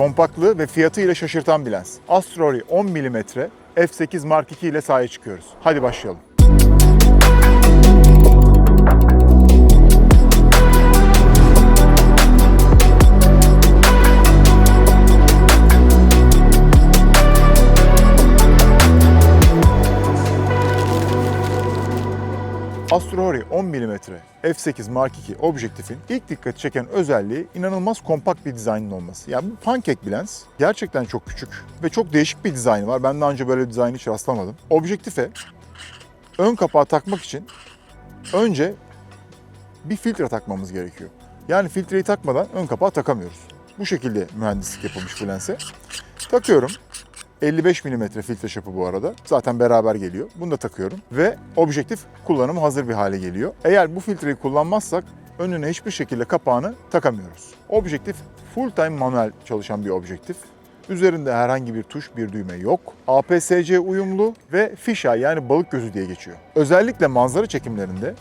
Kompaktlığı ve fiyatı ile şaşırtan bir lens. Astro Ray 10 mm f8 Mark II ile sahaya çıkıyoruz. Hadi başlayalım. Astro Ray 10 mm f8 Mark II objektifin ilk dikkat çeken özelliği inanılmaz kompakt bir dizaynın olması. Yani bu pankek bir lens. Gerçekten çok küçük ve çok değişik bir dizaynı var. Ben daha önce böyle bir dizayn hiç rastlamadım. Objektife ön kapağı takmak için önce bir filtre takmamız gerekiyor. Yani filtreyi takmadan ön kapağı takamıyoruz. Bu şekilde mühendislik yapılmış bu lense. Takıyorum. 55 mm filtre şapı bu arada. Zaten beraber geliyor. Bunu da takıyorum. Ve objektif kullanıma hazır bir hale geliyor. Eğer bu filtreyi kullanmazsak önüne hiçbir şekilde kapağını takamıyoruz. Objektif full time manuel çalışan bir objektif. Üzerinde herhangi bir tuş, bir düğme yok. APS-C uyumlu ve fisheye yani balık gözü diye geçiyor. Özellikle manzara çekimlerinde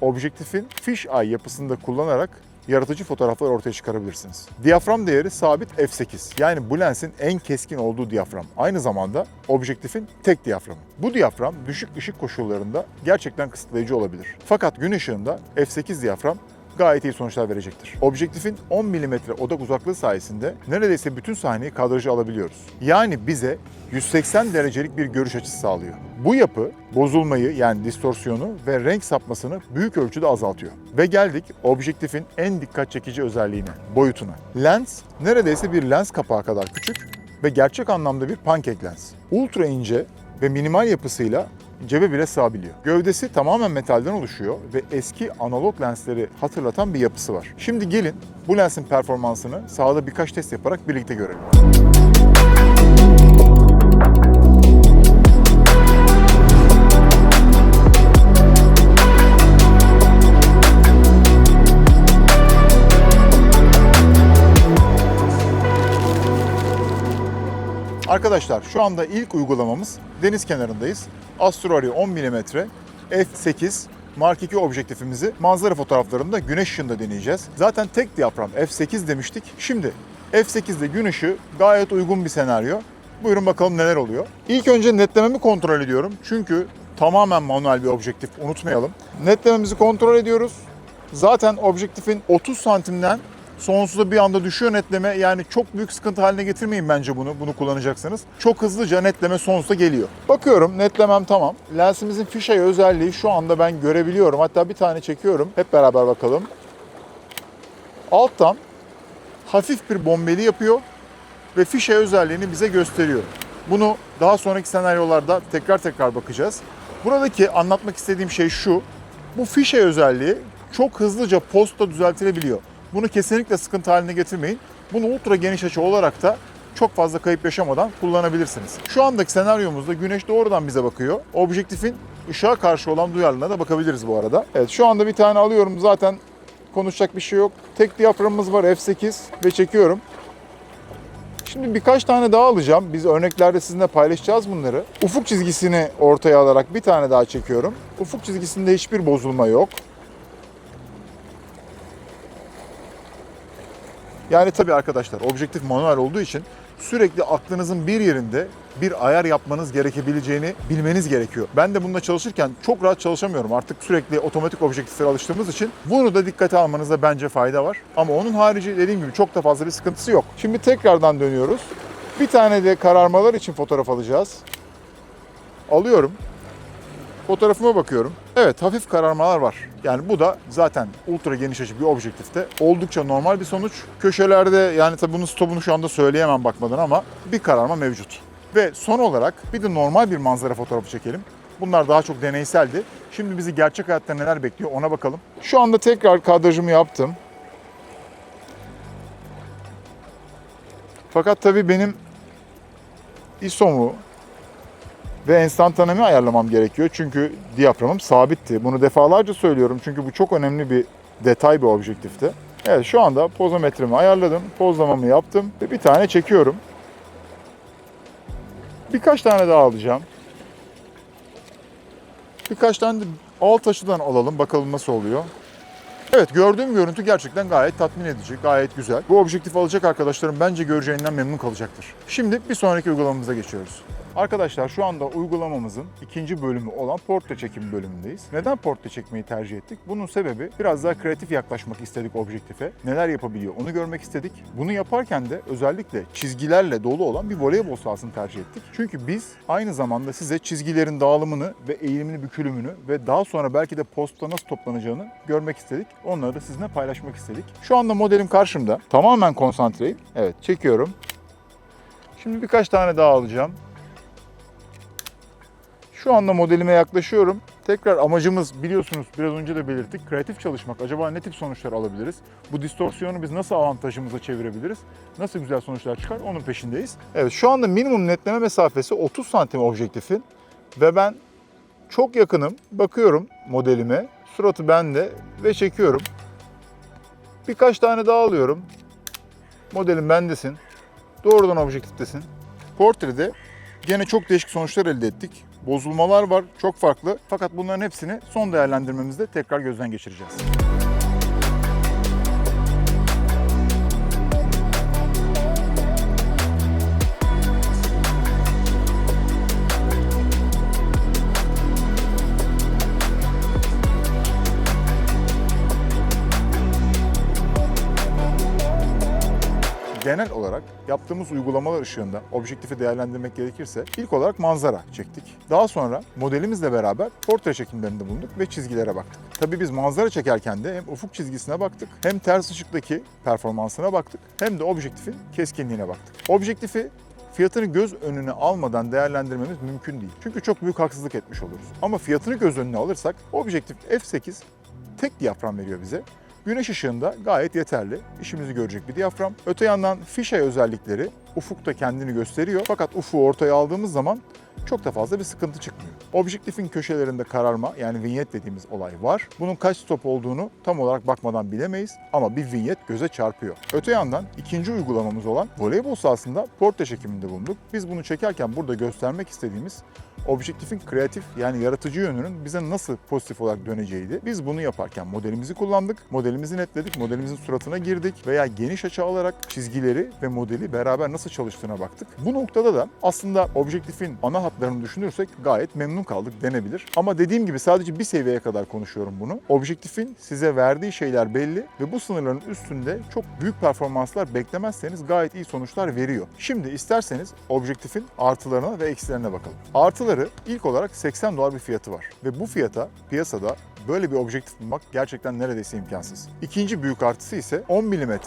objektifin fisheye yapısını da kullanarak yaratıcı fotoğraflar ortaya çıkarabilirsiniz. Diyafram değeri sabit f8. Yani bu lensin en keskin olduğu diyafram. Aynı zamanda objektifin tek diyaframı. Bu diyafram düşük ışık koşullarında gerçekten kısıtlayıcı olabilir. Fakat gün ışığında f8 diyafram gayet iyi sonuçlar verecektir. Objektifin 10 mm odak uzaklığı sayesinde neredeyse bütün sahneyi kadraja alabiliyoruz. Yani bize 180 derecelik bir görüş açısı sağlıyor. Bu yapı bozulmayı yani distorsiyonu ve renk sapmasını büyük ölçüde azaltıyor. Ve geldik objektifin en dikkat çekici özelliğine, boyutuna. Lens neredeyse bir lens kapağı kadar küçük ve gerçek anlamda bir pankek lens. Ultra ince ve minimal yapısıyla cebe bile sığabiliyor. Gövdesi tamamen metalden oluşuyor ve eski analog lensleri hatırlatan bir yapısı var. Şimdi gelin bu lensin performansını sahada birkaç test yaparak birlikte görelim. Arkadaşlar şu anda ilk uygulamamız deniz kenarındayız. Astro Ray 10 mm f8 Mark II objektifimizi manzara fotoğraflarında güneş ışığında deneyeceğiz. Zaten tek diyafram f8 demiştik. Şimdi f8'de gün ışığı gayet uygun bir senaryo. Buyurun bakalım neler oluyor. İlk önce netlememi kontrol ediyorum. Çünkü tamamen manuel bir objektif unutmayalım. Netlememizi kontrol ediyoruz. Zaten objektifin 30 santimden sonsuza bir anda düşüyor netleme. Yani çok büyük sıkıntı haline getirmeyin bence bunu, bunu kullanacaksanız. Çok hızlıca netleme sonsuza geliyor. Bakıyorum netlemem tamam. Lensimizin fişe özelliği şu anda ben görebiliyorum. Hatta bir tane çekiyorum. Hep beraber bakalım. Alttan hafif bir bombeli yapıyor ve fişe özelliğini bize gösteriyor. Bunu daha sonraki senaryolarda tekrar tekrar bakacağız. Buradaki anlatmak istediğim şey şu. Bu fişe özelliği çok hızlıca posta düzeltilebiliyor. Bunu kesinlikle sıkıntı haline getirmeyin. Bunu ultra geniş açı olarak da çok fazla kayıp yaşamadan kullanabilirsiniz. Şu andaki senaryomuzda güneş doğrudan bize bakıyor. Objektifin ışığa karşı olan duyarlılığına da bakabiliriz bu arada. Evet şu anda bir tane alıyorum zaten konuşacak bir şey yok. Tek diyaframımız var f8 ve çekiyorum. Şimdi birkaç tane daha alacağım. Biz örneklerde sizinle paylaşacağız bunları. Ufuk çizgisini ortaya alarak bir tane daha çekiyorum. Ufuk çizgisinde hiçbir bozulma yok. Yani tabii arkadaşlar objektif manuel olduğu için sürekli aklınızın bir yerinde bir ayar yapmanız gerekebileceğini bilmeniz gerekiyor. Ben de bununla çalışırken çok rahat çalışamıyorum. Artık sürekli otomatik objektiflere alıştığımız için bunu da dikkate almanızda bence fayda var. Ama onun harici dediğim gibi çok da fazla bir sıkıntısı yok. Şimdi tekrardan dönüyoruz. Bir tane de kararmalar için fotoğraf alacağız. Alıyorum. Fotoğrafıma bakıyorum. Evet hafif kararmalar var. Yani bu da zaten ultra geniş açı bir objektifte oldukça normal bir sonuç. Köşelerde yani tabii bunun stopunu şu anda söyleyemem bakmadan ama bir kararma mevcut. Ve son olarak bir de normal bir manzara fotoğrafı çekelim. Bunlar daha çok deneyseldi. Şimdi bizi gerçek hayatta neler bekliyor ona bakalım. Şu anda tekrar kadrajımı yaptım. Fakat tabii benim ISO'mu ve enstantanemi ayarlamam gerekiyor. Çünkü diyaframım sabitti. Bunu defalarca söylüyorum çünkü bu çok önemli bir detay bir objektifte. Evet şu anda pozometremi ayarladım. Pozlamamı yaptım ve bir tane çekiyorum. Birkaç tane daha alacağım. Birkaç tane de alt açıdan alalım bakalım nasıl oluyor. Evet gördüğüm görüntü gerçekten gayet tatmin edici, gayet güzel. Bu objektif alacak arkadaşlarım bence göreceğinden memnun kalacaktır. Şimdi bir sonraki uygulamamıza geçiyoruz. Arkadaşlar şu anda uygulamamızın ikinci bölümü olan portre çekim bölümündeyiz. Neden portre çekmeyi tercih ettik? Bunun sebebi biraz daha kreatif yaklaşmak istedik objektife. Neler yapabiliyor onu görmek istedik. Bunu yaparken de özellikle çizgilerle dolu olan bir voleybol sahasını tercih ettik. Çünkü biz aynı zamanda size çizgilerin dağılımını ve eğilimini, bükülümünü ve daha sonra belki de postta nasıl toplanacağını görmek istedik. Onları da sizinle paylaşmak istedik. Şu anda modelim karşımda. Tamamen konsantreyim. Evet çekiyorum. Şimdi birkaç tane daha alacağım. Şu anda modelime yaklaşıyorum. Tekrar amacımız biliyorsunuz biraz önce de belirttik. Kreatif çalışmak. Acaba ne tip sonuçlar alabiliriz? Bu distorsiyonu biz nasıl avantajımıza çevirebiliriz? Nasıl güzel sonuçlar çıkar? Onun peşindeyiz. Evet şu anda minimum netleme mesafesi 30 santim objektifin. Ve ben çok yakınım. Bakıyorum modelime. Suratı bende ve çekiyorum. Birkaç tane daha alıyorum. Modelim bendesin. Doğrudan objektiftesin. Portrede Gene çok değişik sonuçlar elde ettik. Bozulmalar var, çok farklı. Fakat bunların hepsini son değerlendirmemizde tekrar gözden geçireceğiz. Genel olarak yaptığımız uygulamalar ışığında objektifi değerlendirmek gerekirse ilk olarak manzara çektik. Daha sonra modelimizle beraber portre çekimlerinde bulunduk ve çizgilere baktık. Tabii biz manzara çekerken de hem ufuk çizgisine baktık, hem ters ışıktaki performansına baktık, hem de objektifin keskinliğine baktık. Objektifi fiyatını göz önüne almadan değerlendirmemiz mümkün değil. Çünkü çok büyük haksızlık etmiş oluruz. Ama fiyatını göz önüne alırsak objektif f8 tek diyafram veriyor bize. Güneş ışığında gayet yeterli. işimizi görecek bir diyafram. Öte yandan fisheye özellikleri ufukta kendini gösteriyor. Fakat ufuğu ortaya aldığımız zaman çok da fazla bir sıkıntı çıkmıyor. Objektifin köşelerinde kararma yani vinyet dediğimiz olay var. Bunun kaç stop olduğunu tam olarak bakmadan bilemeyiz ama bir vinyet göze çarpıyor. Öte yandan ikinci uygulamamız olan voleybol sahasında portre çekiminde bulunduk. Biz bunu çekerken burada göstermek istediğimiz objektifin kreatif yani yaratıcı yönünün bize nasıl pozitif olarak döneceğiydi. Biz bunu yaparken modelimizi kullandık, modelimizi netledik, modelimizin suratına girdik veya geniş açı alarak çizgileri ve modeli beraber nasıl çalıştığına baktık. Bu noktada da aslında objektifin ana hatlarını düşünürsek gayet memnun kaldık denebilir. Ama dediğim gibi sadece bir seviyeye kadar konuşuyorum bunu. Objektifin size verdiği şeyler belli ve bu sınırların üstünde çok büyük performanslar beklemezseniz gayet iyi sonuçlar veriyor. Şimdi isterseniz objektifin artılarına ve eksilerine bakalım. Artıları ilk olarak 80 dolar bir fiyatı var ve bu fiyata piyasada böyle bir objektif bulmak gerçekten neredeyse imkansız. İkinci büyük artısı ise 10 mm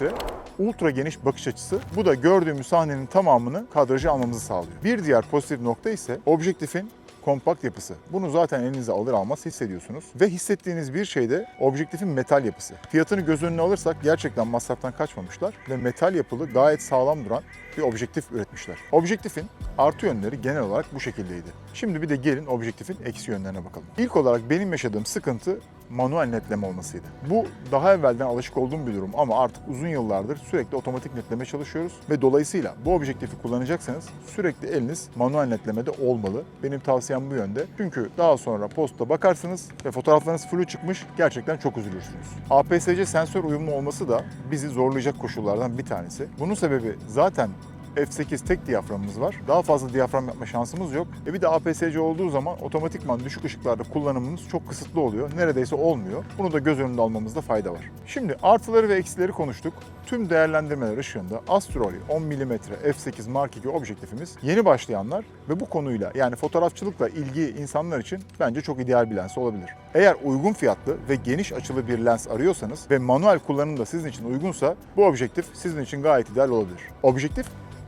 ultra geniş bakış açısı. Bu da gördüğümüz sahnenin tamamını kadraja almamızı sağlıyor. Bir diğer pozitif nokta ise objektifin kompakt yapısı. Bunu zaten elinize alır almaz hissediyorsunuz. Ve hissettiğiniz bir şey de objektifin metal yapısı. Fiyatını göz önüne alırsak gerçekten masraftan kaçmamışlar ve metal yapılı gayet sağlam duran bir objektif üretmişler. Objektifin artı yönleri genel olarak bu şekildeydi. Şimdi bir de gelin objektifin eksi yönlerine bakalım. İlk olarak benim yaşadığım sıkıntı manuel netleme olmasıydı. Bu daha evvelden alışık olduğum bir durum ama artık uzun yıllardır sürekli otomatik netleme çalışıyoruz ve dolayısıyla bu objektifi kullanacaksanız sürekli eliniz manuel netlemede olmalı. Benim tavsiyem bu yönde. Çünkü daha sonra postta bakarsınız ve fotoğraflarınız flu çıkmış gerçekten çok üzülürsünüz. APS-C sensör uyumlu olması da bizi zorlayacak koşullardan bir tanesi. Bunun sebebi zaten F8 tek diyaframımız var. Daha fazla diyafram yapma şansımız yok. E bir de APS-C olduğu zaman otomatikman düşük ışıklarda kullanımımız çok kısıtlı oluyor. Neredeyse olmuyor. Bunu da göz önünde almamızda fayda var. Şimdi artıları ve eksileri konuştuk. Tüm değerlendirmeler ışığında Astrol 10 mm f8 Mark II objektifimiz yeni başlayanlar ve bu konuyla yani fotoğrafçılıkla ilgi insanlar için bence çok ideal bir lens olabilir. Eğer uygun fiyatlı ve geniş açılı bir lens arıyorsanız ve manuel kullanım da sizin için uygunsa bu objektif sizin için gayet ideal olabilir. Objektif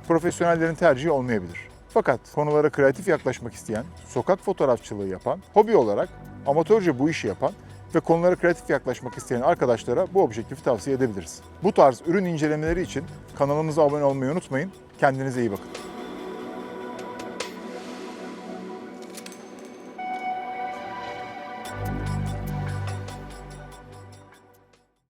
profesyonellerin tercihi olmayabilir. Fakat konulara kreatif yaklaşmak isteyen, sokak fotoğrafçılığı yapan, hobi olarak amatörce bu işi yapan ve konulara kreatif yaklaşmak isteyen arkadaşlara bu objektifi tavsiye edebiliriz. Bu tarz ürün incelemeleri için kanalımıza abone olmayı unutmayın. Kendinize iyi bakın.